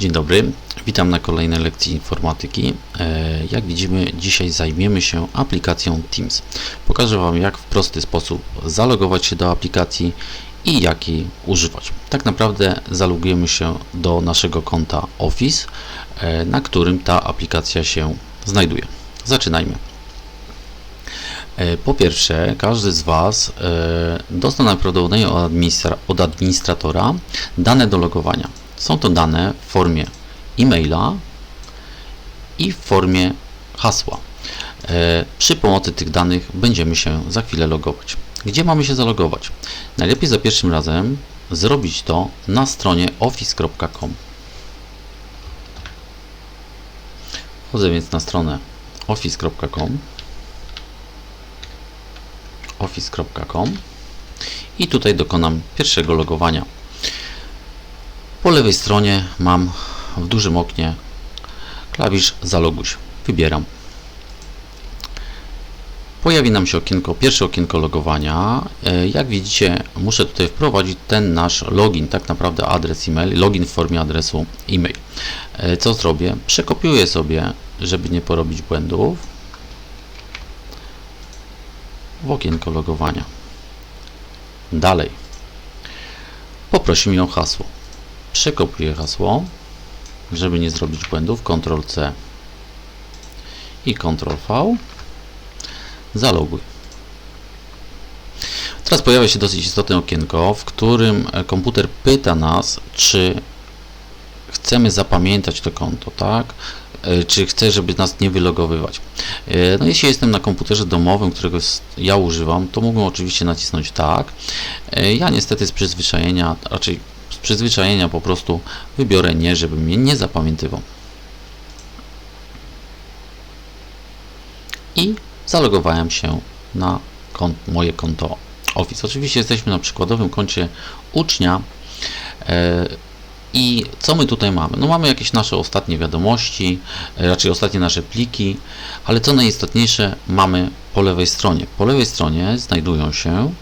Dzień dobry, witam na kolejnej lekcji informatyki. E, Jak widzimy, dzisiaj zajmiemy się aplikacją Teams. Pokażę Wam, jak w prosty sposób zalogować się do aplikacji i jak jej używać. Tak naprawdę zalogujemy się do naszego konta Office, e, na którym ta aplikacja się znajduje. Zaczynajmy. E, Po pierwsze, każdy z Was dostał najprawdopodobniej od administratora dane do logowania. Są to dane w formie e-maila i w formie hasła. E, Przy pomocy tych danych będziemy się za chwilę logować. Gdzie mamy się zalogować? Najlepiej za pierwszym razem zrobić to na stronie office.com. Wchodzę więc na stronę office.com office.com i tutaj dokonam pierwszego logowania. Po lewej stronie mam w dużym oknie klawisz zaloguj. Wybieram. Pojawi nam się okienko, pierwsze okienko logowania. E, Jak widzicie, muszę tutaj wprowadzić ten nasz login, tak naprawdę adres e-mail, login w formie adresu e-mail. E, Co zrobię? Przekopiuję sobie, żeby nie porobić błędów w okienko logowania. Dalej. Poprosi mnie o hasło. Przekopiuję hasło, żeby nie zrobić błędów. Ctrl C i Ctrl V. Zaloguj. Teraz pojawia się dosyć istotne okienko, w którym e, komputer pyta nas, czy chcemy zapamiętać to konto, tak? E, Czy chcę, żeby nas nie wylogowywać. E, No jeśli jestem na komputerze domowym, którego ja używam, to mógłbym oczywiście nacisnąć tak. Ja niestety z przyzwyczajenia, raczej przyzwyczajenia po prostu wybiorę nie, żeby mnie nie zapamiętywał. I zalogowałem się na kont, moje konto Office. Oczywiście jesteśmy na przykładowym koncie ucznia. E, I co my tutaj mamy? No mamy jakieś nasze ostatnie wiadomości, e, raczej ostatnie nasze pliki, ale co najistotniejsze mamy po lewej stronie. Po lewej stronie znajdują się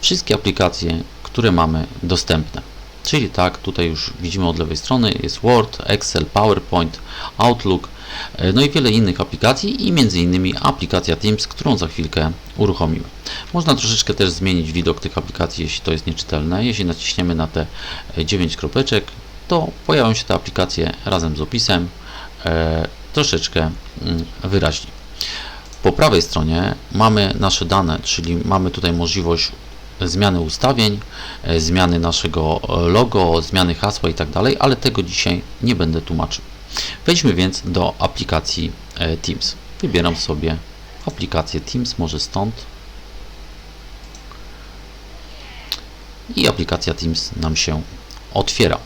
wszystkie aplikacje, które mamy dostępne. Czyli tak, tutaj już widzimy od lewej strony jest Word, Excel, PowerPoint, Outlook, e, no i wiele innych aplikacji i między innymi aplikacja Teams, którą za chwilkę uruchomimy. Można troszeczkę też zmienić widok tych aplikacji, jeśli to jest nieczytelne. Jeśli naciśniemy na te 9 kropeczek, to pojawią się te aplikacje razem z opisem e, troszeczkę mm, wyraźniej. Po prawej stronie mamy nasze dane, czyli mamy tutaj możliwość zmiany ustawień, e, zmiany naszego e, logo, zmiany hasła i tak ale tego dzisiaj nie będę tłumaczył. Wejdźmy więc do aplikacji e, Teams. Wybieram sobie aplikację Teams, może stąd. I aplikacja Teams nam się otwiera.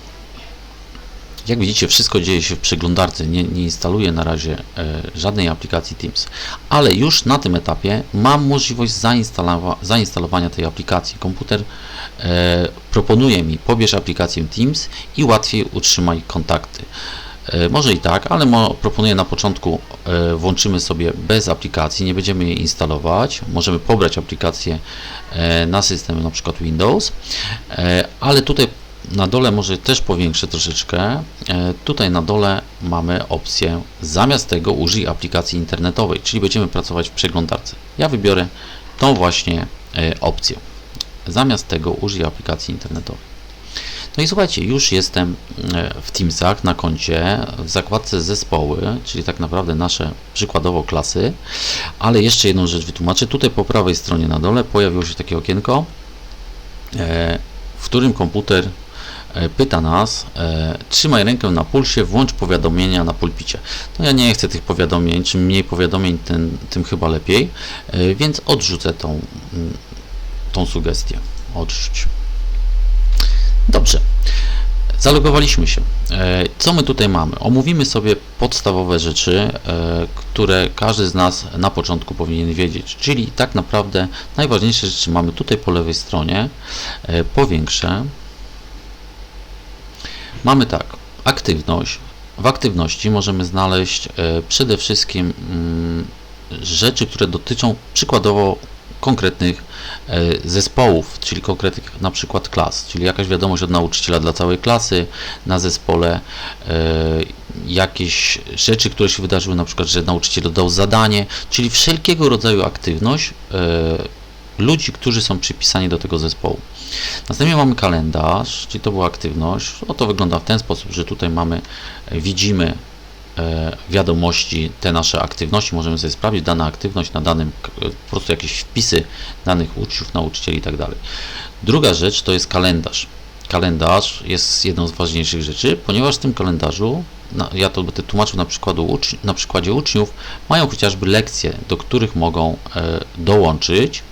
Jak widzicie, wszystko dzieje się w przeglądarce. Nie, nie instaluję na razie e, żadnej aplikacji Teams, ale już na tym etapie mam możliwość zainstalowa zainstalowania tej aplikacji. Komputer e, proponuje mi pobierz aplikację Teams i łatwiej utrzymaj kontakty. E, może i tak, ale proponuję na początku e, włączymy sobie bez aplikacji, nie będziemy jej instalować. Możemy pobrać aplikację e, na system przykład Windows, e, ale tutaj na dole może też powiększę troszeczkę. E, Tutaj na dole mamy opcję zamiast tego użyj aplikacji internetowej, czyli będziemy pracować w przeglądarce. Ja wybiorę tą właśnie e, opcję. Zamiast tego użyj aplikacji internetowej. No i słuchajcie, już jestem e, w Teamsach na koncie, w zakładce zespoły, czyli tak naprawdę nasze przykładowo klasy, ale jeszcze jedną rzecz wytłumaczę. Tutaj po prawej stronie na dole pojawiło się takie okienko, w którym komputer pyta nas, e, trzymaj rękę na pulsie, włącz powiadomienia na pulpicie. No ja nie chcę tych powiadomień, czym mniej powiadomień, tym, tym chyba lepiej, e, więc odrzucę tą, mm, tą sugestię. Odrzuć. Dobrze. Zalogowaliśmy się. E, Co my tutaj mamy? Omówimy sobie podstawowe rzeczy, e, które każdy z nas na początku powinien wiedzieć. Czyli tak naprawdę najważniejsze rzeczy mamy tutaj po lewej stronie. E, Powiększę. Mamy tak, aktywność. W aktywności możemy znaleźć e, przede wszystkim mm, rzeczy, które dotyczą przykładowo konkretnych e, zespołów, czyli konkretnych na przykład klas, czyli jakaś wiadomość od nauczyciela dla całej klasy na zespole, e, jakieś rzeczy, które się wydarzyły, na przykład, że nauczyciel dodał zadanie, czyli wszelkiego rodzaju aktywność ludzi, którzy są przypisani do tego zespołu. Następnie mamy kalendarz, czyli to była aktywność. No to wygląda w ten sposób, że tutaj mamy, widzimy e, wiadomości, te nasze aktywności, możemy sobie sprawdzić dana aktywność na danym, k- po prostu jakieś wpisy danych uczniów, nauczycieli i tak. Druga rzecz to jest kalendarz. Kalendarz jest jedną z ważniejszych rzeczy, ponieważ w tym kalendarzu, ja to będę tłumaczył na, przykładu na przykładzie uczniów, mają chociażby lekcje, do których mogą e, dołączyć.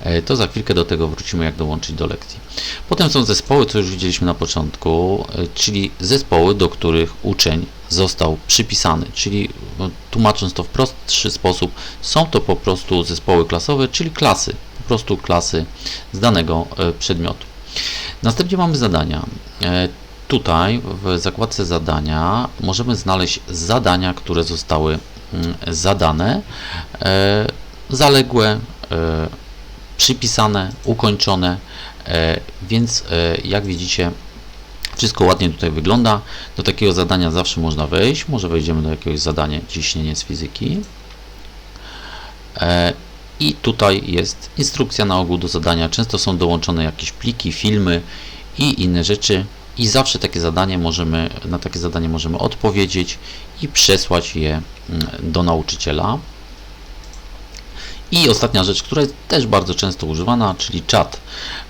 E, to za chwilkę do tego wrócimy, jak dołączyć do lekcji. Potem są zespoły, co już widzieliśmy na początku, e, czyli zespoły, do których uczeń został przypisany, czyli no, tłumacząc to w prostszy sposób, są to po prostu zespoły klasowe, czyli klasy, po prostu klasy z danego e, przedmiotu. Następnie mamy zadania. Tutaj w zakładce zadania możemy znaleźć zadania, które zostały mm, zadane, zaległe, przypisane, ukończone, e, więc e, jak widzicie wszystko ładnie tutaj wygląda. Do takiego zadania zawsze można wejść. Może wejdziemy do jakiegoś zadania ciśnienie z fizyki. E, I tutaj jest instrukcja na ogół do zadania. Często są dołączone jakieś pliki, filmy i inne rzeczy. I zawsze takie zadanie możemy, na takie zadanie możemy odpowiedzieć i przesłać je mm, do nauczyciela. I ostatnia rzecz, która jest też bardzo często używana, czyli czat.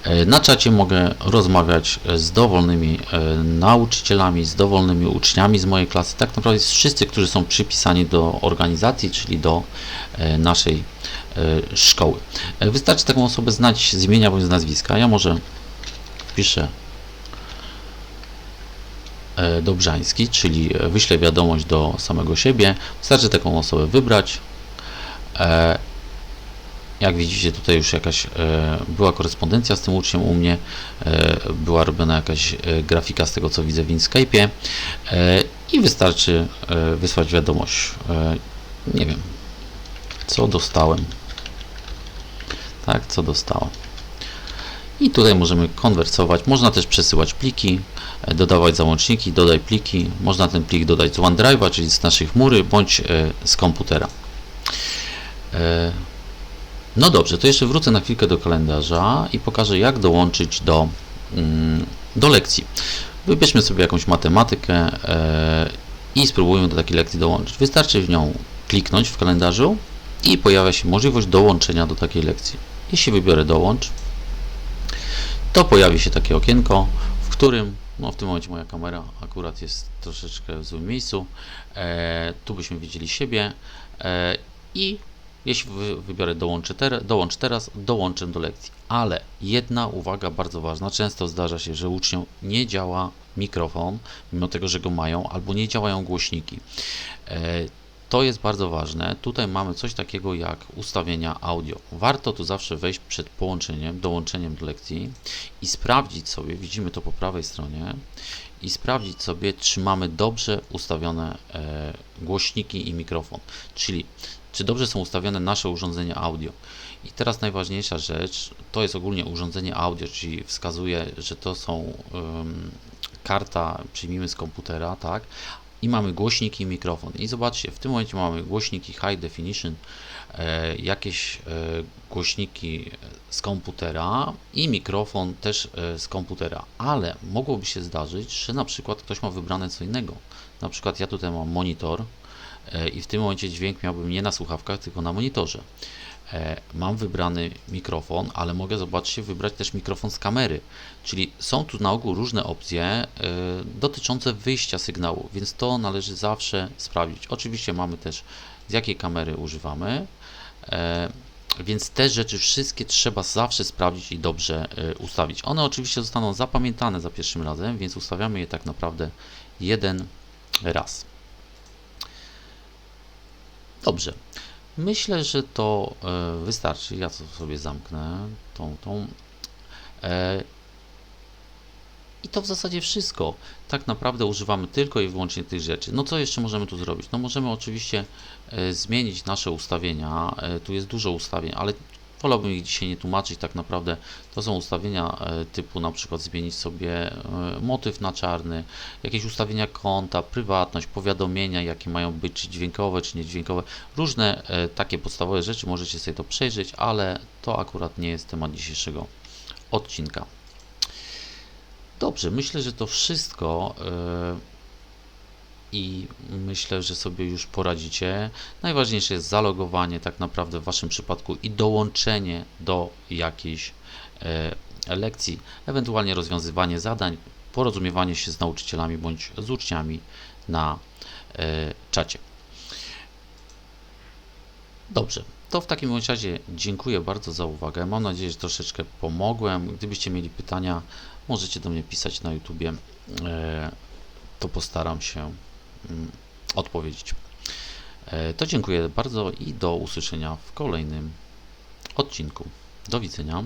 E, Na czacie mogę rozmawiać z dowolnymi e, nauczycielami, z dowolnymi uczniami z mojej klasy. Tak naprawdę wszyscy, którzy są przypisani do organizacji, czyli do e, naszej e, szkoły. E, Wystarczy taką osobę znać z imienia bądź z nazwiska. Ja może wpiszę e, Dobrzański, czyli e, wyślę wiadomość do samego siebie. Wystarczy taką osobę wybrać. Jak widzicie, tutaj już jakaś e, była korespondencja z tym uczniem u mnie, e, była robiona jakaś e, grafika z tego, co widzę w Inkscape'ie i wystarczy wysłać wiadomość. Nie wiem, co dostałem. Tak, co dostałem. I tutaj możemy konwersować. Można też przesyłać pliki, dodawać załączniki, dodaj pliki. Można ten plik dodać z OneDrive'a, czyli z naszej chmury, bądź z komputera. No dobrze, to jeszcze wrócę na chwilkę do kalendarza i pokażę, jak dołączyć do, mm, do lekcji. Wybierzmy sobie jakąś matematykę e, i spróbujmy do takiej lekcji dołączyć. Wystarczy w nią kliknąć w kalendarzu i pojawia się możliwość dołączenia do takiej lekcji. Jeśli wybiorę dołącz, to pojawi się takie okienko, w którym, no w tym momencie moja kamera akurat jest troszeczkę w złym miejscu, e, tu byśmy widzieli siebie e, i jeśli wy, wybiorę ter, dołącz teraz, dołączę do lekcji. Ale jedna uwaga bardzo ważna, często zdarza się, że uczniom nie działa mikrofon, mimo tego, że go mają, albo nie działają głośniki. To jest bardzo ważne. Tutaj mamy coś takiego jak ustawienia audio. Warto tu zawsze wejść przed połączeniem, dołączeniem do lekcji i sprawdzić sobie, widzimy to po prawej stronie, i sprawdzić sobie, czy mamy dobrze ustawione e, głośniki i mikrofon. Czyli czy dobrze są ustawione nasze urządzenia audio. I teraz najważniejsza rzecz, to jest ogólnie urządzenie audio, czyli wskazuje, że to są karta, przyjmijmy z komputera, tak, i mamy głośniki i mikrofon. I zobaczcie, w tym momencie mamy głośniki high definition, e, jakieś e, głośniki z komputera i mikrofon też e, z komputera, ale mogłoby się zdarzyć, że na przykład ktoś ma wybrane co innego. Na przykład ja tutaj mam monitor i w tym momencie dźwięk miałbym nie na słuchawkach, tylko na monitorze. E, Mam wybrany mikrofon, ale mogę, zobaczcie, wybrać też mikrofon z kamery. Czyli są tu na ogół różne opcje e, dotyczące wyjścia sygnału, więc to należy zawsze sprawdzić. Oczywiście mamy też z jakiej kamery używamy, e, więc te rzeczy wszystkie trzeba zawsze sprawdzić i dobrze ustawić. One oczywiście zostaną zapamiętane za pierwszym razem, więc ustawiamy je tak naprawdę jeden raz. Dobrze. Myślę, że to e, wystarczy. Ja to sobie zamknę tą, tą. E, I to w zasadzie wszystko. Tak naprawdę używamy tylko i wyłącznie tych rzeczy. No co jeszcze możemy tu zrobić? No możemy oczywiście e, zmienić nasze ustawienia. Tu jest dużo ustawień, ale Wolałbym ich dzisiaj nie tłumaczyć, tak naprawdę to są ustawienia e, typu na przykład zmienić sobie e, motyw na czarny, jakieś ustawienia konta, prywatność, powiadomienia, jakie mają być, czy dźwiękowe, czy niedźwiękowe. Różne e, takie podstawowe rzeczy możecie sobie to przejrzeć, ale to akurat nie jest temat dzisiejszego odcinka. Dobrze, myślę, że to wszystko. I myślę, że sobie już poradzicie. Najważniejsze jest zalogowanie tak naprawdę w Waszym przypadku i dołączenie do jakiejś e, lekcji, ewentualnie rozwiązywanie zadań, porozumiewanie się z nauczycielami bądź z uczniami na e, czacie. Dobrze, to w takim razie dziękuję bardzo za uwagę. Mam nadzieję, że troszeczkę pomogłem. Gdybyście mieli pytania, możecie do mnie pisać na YouTubie. E, to postaram się odpowiedzieć. E, To dziękuję bardzo i do usłyszenia w kolejnym odcinku. Do widzenia.